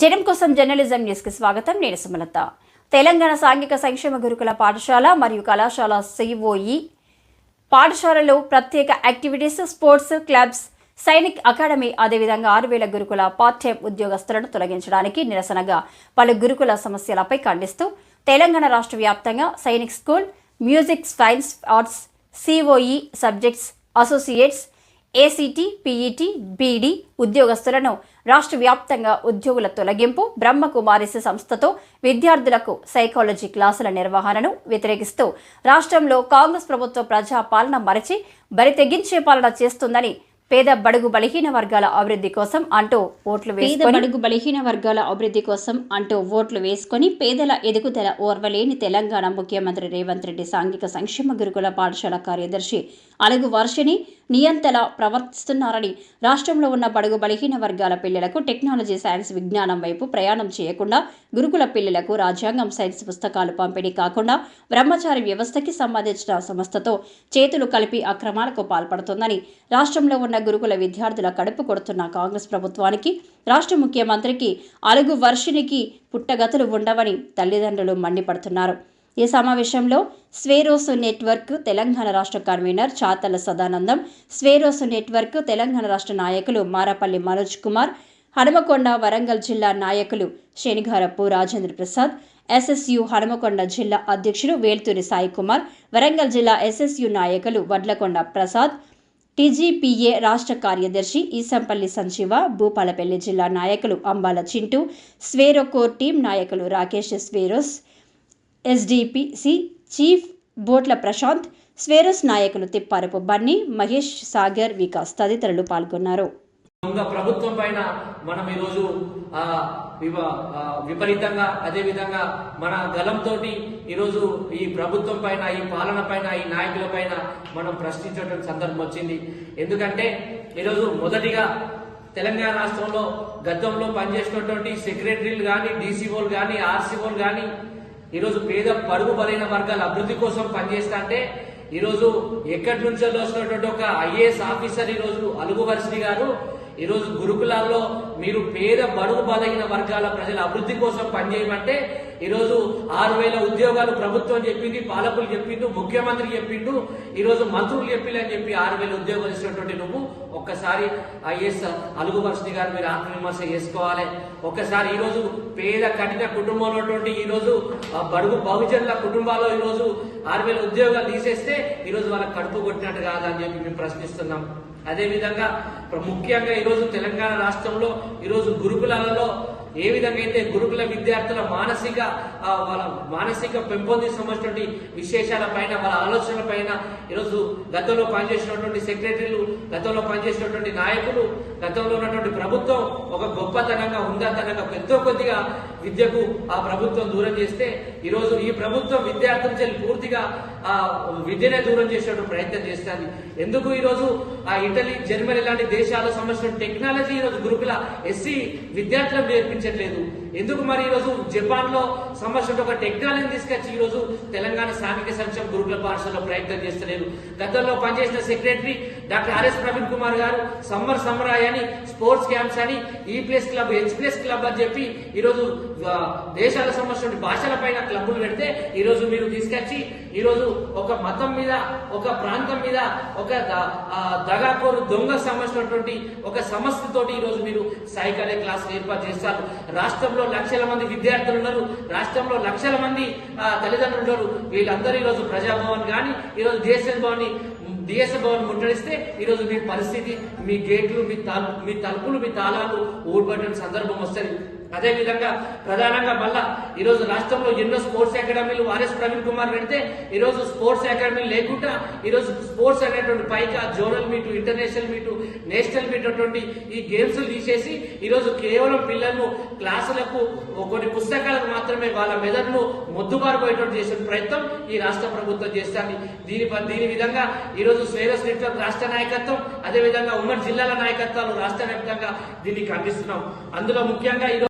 జనం కోసం జర్నలిజం న్యూస్కి స్వాగతం. నేను సుమలత. తెలంగాణ సాంఘిక సంక్షేమ గురుకుల పాఠశాల మరియు కళాశాల సిఓఈ పాఠశాలలో ప్రత్యేక activities sports clubs Sainik academy అదేవిధంగా ఆరు వేల గురుకుల పార్ట్ టైం ఉద్యోగస్తులను తొలగించడానికి నిరసనగా పలు గురుకుల సమస్యలపై ఖండిస్తూ తెలంగాణ రాష్ట్ర వ్యాప్తంగా Sainik school music science arts COE subjects associates ACT PET BD ఉద్యోగస్తులను రాష్ట్ర వ్యాప్తంగా ఉద్యోగుల తొలగింపు బ్రహ్మకుమారిస్ సంస్థతో విద్యార్థులకు సైకాలజీ క్లాసుల నిర్వహణను వ్యతిరేకిస్తూ రాష్ట్రంలో కాంగ్రెస్ ప్రభుత్వ ప్రజా పాలన మరచి బరి తెగించే పాలన చేస్తుందని పేద బడుగు బలహీన వర్గాల అభివృద్ధి కోసం అంటూ ఓట్లు పేద బడుగు బలహీన వర్గాల అభివృద్ధి కోసం అంటూ ఓట్లు వేసుకొని పేదల ఎదుగుదల ఓర్వలేని తెలంగాణ ముఖ్యమంత్రి రేవంత్ రెడ్డి సాంఘిక సంక్షేమ గురుకుల పాఠశాల కార్యదర్శి అలుగు వర్షిని నియంతలా ప్రవర్తిస్తున్నారని రాష్ట్రంలో ఉన్న బడుగు బలహీన వర్గాల పిల్లలకు టెక్నాలజీ సైన్స్ విజ్ఞానం వైపు ప్రయాణం చేయకుండా గురుకుల పిల్లలకు రాజ్యాంగం సైన్స్ పుస్తకాలు పంపిణీ కాకుండా బ్రహ్మచారి వ్యవస్థకి సంబంధించిన సంస్థతో చేతులు కలిపి అక్రమాలకు పాల్పడుతుందని రాష్ట్రంలో ఉన్న గురుకుల విద్యార్థుల కడుపు కొడుతున్న కాంగ్రెస్ ప్రభుత్వానికి రాష్ట్ర ముఖ్యమంత్రికి అలుగు వర్షినికి పుట్టగతులు ఉండవని తల్లిదండ్రులు మండిపడుతున్నారు. ఈ సమావేశంలో స్వేరోస్ నెట్వర్క్ తెలంగాణ రాష్ట్ర కన్వీనర్ చాతల సదానందం స్వేరోస్ నెట్వర్క్ తెలంగాణ రాష్ట్ర నాయకులు మారపల్లి మనోజ్ కుమార్ హనుమకొండ వరంగల్ జిల్లా నాయకులు శనిగారపు రాజేంద్ర ప్రసాద్ ఎస్ఎస్యు హనుమకొండ జిల్లా అధ్యక్షులు వేల్తూరి సాయి కుమార్ వరంగల్ జిల్లా ఎస్ఎస్యు నాయకులు వడ్లకొండ ప్రసాద్ టీజీపీఏ రాష్ట్ర కార్యదర్శి ఈసంపల్లి సంజీవ భూపాలపల్లి జిల్లా నాయకులు అంబాల చింటూ స్వేరో కోర్ టీం నాయకులు రాకేష్ స్వేరోస్ ఎస్డిపిసి చీఫ్ బోట్ల ప్రశాంత్ స్వేరస్ నాయకులు తిప్పారపు బన్నీ మహేష్ సాగర్ వికాస్ తదితరులు పాల్గొన్నారు. ప్రభుత్వం పైన మనం ఈరోజు విపరీతంగా అదే విధంగా మన గలంతో ఈరోజు ఈ ప్రభుత్వం పైన ఈ పాలన పైన ఈ నాయకుల పైన మనం ప్రశ్నించేటువంటి సందర్భం వచ్చింది. ఎందుకంటే ఈరోజు మొదటిగా తెలంగాణ రాష్ట్రంలో గతంలో పనిచేసినటువంటి సెక్రటరీలు కానీ డీసీఓలు కానీ ఆర్సీఓలు కానీ ఈరోజు పేద పరుగు బలైన వర్గాల అభివృద్ధి కోసం పనిచేస్తా అంటే ఈరోజు ఎక్కడి నుంచో వస్తున్నటువంటి ఒక ఐఏఎస్ ఆఫీసర్ ఈరోజు అలుగు వర్షిని గారు ఈరోజు గురుకులాల్లో మీరు పేద బడుగు బలహీన వర్గాల ప్రజల అభివృద్ధి కోసం పనిచేయమంటే ఈరోజు ఆరు వేల ఉద్యోగాలు ప్రభుత్వం చెప్పింది పాలకులు చెప్పిండు ముఖ్యమంత్రి చెప్పిండు ఈరోజు మంత్రులు చెప్పిండు అని చెప్పి ఆరు వేల ఉద్యోగాలు ఇచ్చినటువంటి నువ్వు. ఒక్కసారి ఐఎస్ అలుగు గారు మీరు ఆత్మవిమర్శ చేసుకోవాలి. ఒక్కసారి ఈరోజు పేద కఠిన కుటుంబంలో ఉన్నటువంటి ఈరోజు ఆ బడుగు బహుజనుల కుటుంబాల్లో ఈరోజు ఆరు వేల ఉద్యోగాలు తీసేస్తే ఈరోజు వాళ్ళకి కడుపు కొట్టినట్టు కాదని చెప్పి మేము ప్రశ్నిస్తున్నాం. అదేవిధంగా ముఖ్యంగా ఈరోజు తెలంగాణ రాష్ట్రంలో ఈరోజు గురుకులాలలో ఏ విధంగా అయితే గురుకుల విద్యార్థుల మానసిక వాళ్ళ మానసిక పెంపొందించినటువంటి విశేషాల పైన వాళ్ళ ఆలోచనల పైన ఈరోజు గతంలో పనిచేసినటువంటి సెక్రటరీలు గతంలో పనిచేసినటువంటి నాయకులు గతంలో ఉన్నటువంటి ప్రభుత్వం ఒక గొప్పతనంగా ఉందాతనంగా ఎంతో కొద్దిగా విద్యకు ఆ ప్రభుత్వం దూరం చేస్తే ఈరోజు ఈ ప్రభుత్వం విద్యార్థుల చెల్లి పూర్తిగా ఆ విద్యనే దూరం చేసేటువంటి ప్రయత్నం చేస్తుంది. ఎందుకు ఈరోజు ఆ ఇటలీ జర్మనీ లాంటి దేశాలకు సంబంధించిన టెక్నాలజీ ఈరోజు గురుకుల ఎస్సీ విద్యార్థులకు నేర్పించట్లేదు. ఎందుకు మరి ఈరోజు జపాన్లో ఒక టెక్నాలజీ తీసుకొచ్చి ఈరోజు తెలంగాణ సాంఘిక సంక్షేమ గురుకుల పాఠశాలలో ప్రయత్నం చేస్తలేదు గతంలో పనిచేసిన secretary doctor RS Praveen Kumar garu summer samurai అని స్పోర్ట్స్ క్యాంప్స్ అని ఈ place club H place club అని చెప్పి ఈరోజు దేశాల సంవత్సరం భాషల పైన క్లబ్బులు పెడితే ఈరోజు మీరు తీసుకొచ్చి ఈరోజు ఒక మతం మీద ఒక ప్రాంతం మీద ఒక దగాకోరు దొంగ సంబంధించినటువంటి ఒక సమస్యతోటి ఈరోజు మీరు సాయికాలే క్లాసులు ఏర్పాటు చేస్తారు. రాష్ట్రంలో లక్షల మంది విద్యార్థులు ఉన్నారు. రాష్ట్రంలో లక్షల మంది ఆ, తల్లిదండ్రులు ఉన్నారు. వీళ్ళందరూ ఈరోజు ప్రజాభవన్ కానీ ఈరోజు డిఎస్ఎన్ భవన్ డిఎస్ భవన్ ముట్టడిస్తే ఈరోజు మీ పరిస్థితి మీ గేట్లు మీ మీ తలుపులు మీ తాళాలు ఊడిపడిన సందర్భం వస్తుంది. అదే విధంగా ప్రధానంగా మళ్ళా ఈరోజు రాష్ట్రంలో ఎన్నో స్పోర్ట్స్ అకాడమీలు ఆర్ఎస్ ప్రవీణ్ కుమార్ పెడితే ఈరోజు స్పోర్ట్స్ అకాడమీ లేకుండా ఈరోజు స్పోర్ట్స్ అనేటువంటి పైగా zonal meet international meet national meet అటువంటి ఈ గేమ్స్ తీసేసి ఈరోజు కేవలం పిల్లలను క్లాసులకు కొన్ని పుస్తకాలకు మాత్రమే వాళ్ళ మెదడును మొద్దుబారిపోయేటట్టు చేసే ప్రయత్నం ఈ రాష్ట్ర ప్రభుత్వం చేస్తుంది. దీని దీని విధంగా ఈరోజు శ్రేయస్ నెట్వర్క్ రాష్ట్ర నాయకత్వం అదే విధంగా ఉమ్మడి జిల్లాల నాయకత్వాలు రాష్ట్ర వ్యాప్తంగా దీన్ని ఖండిస్తున్నాం అందులో ముఖ్యంగా ఈరోజు